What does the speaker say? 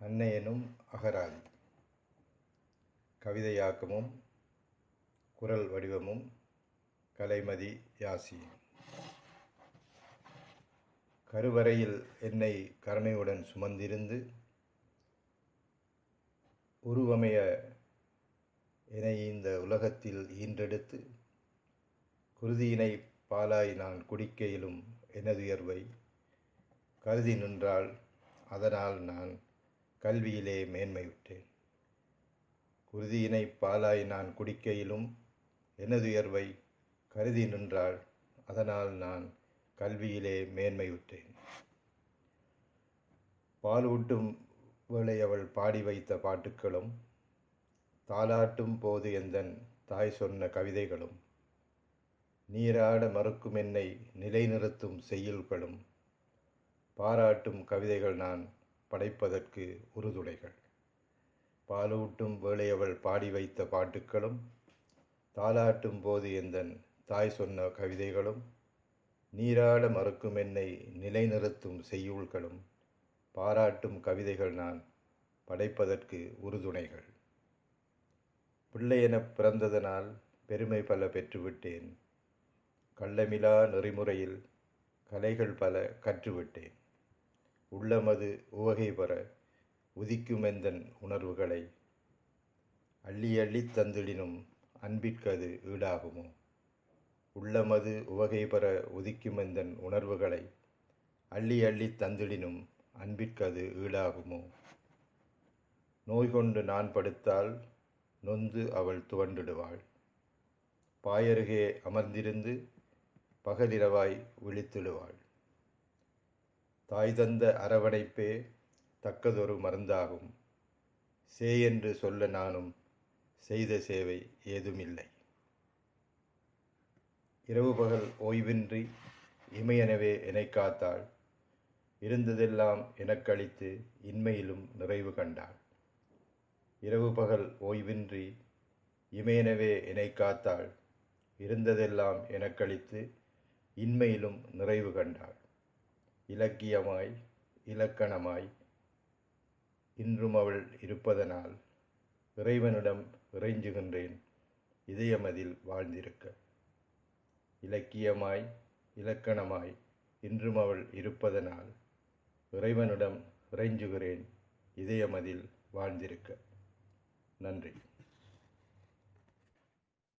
அன்னையனும் அகராதி. கவிதையாக்கமும் குரல் வடிவமும் கலைமதி யாசி கருவறையில் என்னை கருணையுடன் சுமந்திருந்து உருவமைய என்னை இந்த உலகத்தில் ஈன்றெடுத்து குருதியினை பாலாய் நான் குடிக்கையிலும் எனதுயர்வை கருதி நின்றால் அதனால் நான் கல்வியிலே மேன்மையுற்றேன் குருதியினை பாலாய் நான் குடிக்கையிலும் எனதுயர்வை கருதி நின்றாள். அதனால் நான் கல்வியிலே மேன்மையுற்றேன் பாலூட்டும் வேளை அவள் பாடி வைத்த பாட்டுக்களும் தாலாட்டும் போது எந்தன் தாய் சொன்ன கவிதைகளும் நீராட மறுக்கும் என்னை நிலைநிறுத்தும் செய்யுள்களும் பாராட்டும் கவிதைகள் நான் படைப்பதற்கு உறுதுணைகள். பாலூட்டும் வேளையவள் பாடி வைத்த பாட்டுக்களும் தாலாட்டும் போது எந்தன் தாய் சொன்ன கவிதைகளும் நீராட மறுக்கும் என்னை நிலைநிறுத்தும் செய்யுள்களும் பாராட்டும் கவிதைகள் நான் படைப்பதற்கு உறுதுணைகள். பிள்ளையென பிறந்ததனால் பெருமை பல பெற்றுவிட்டேன். கள்ளமிலா நெறிமுறையில் கலைகள் பல கற்றுவிட்டேன். உள்ளமது உவகை பெற உதிக்குமெந்தன் உணர்வுகளை அள்ளி அள்ளி தந்திடினும் அன்பிற்கது ஈடாகுமோ? உள்ளமது உவகை பெற உதிக்குமெந்தன் உணர்வுகளை அள்ளி அள்ளி தந்திடினும் அன்பிற்கது ஈடாகுமோ? நோய் கொண்டு நான் படுத்தால் நொந்து அவள் துவண்டிடுவாள். பாயருகே அமர்ந்திருந்து பகலிரவாய் விழித்திடுவாள். தாய் தந்த அரவணைப்பே தக்கதொரு மருந்தாகும். சே என்று சொல்ல நானும் செய்த சேவை ஏதுமில்லை. இரவு பகல் ஓய்வின்றி இமையெனவே என்னை காத்தாள். இருந்ததெல்லாம் எனக்களித்து இன்மையிலும் நிறைவு கண்டாள். இரவு பகல் ஓய்வின்றி இமையெனவே என்னை காத்தாள். இருந்ததெல்லாம் எனக்களித்து இன்மையிலும் நிறைவு கண்டாள். இலக்கியமாய் இலக்கணமாய் இன்றும் அவள் இருப்பதனால் இறைவனிடம் இறைஞ்சுகின்றேன் இதயமதில் வாழ்ந்திருக்க. இலக்கியமாய் இலக்கணமாய் இன்றும் அவள் இருப்பதனால் இறைவனிடம் இறைஞ்சுகிறேன் இதயமதில் வாழ்ந்திருக்க. நன்றி.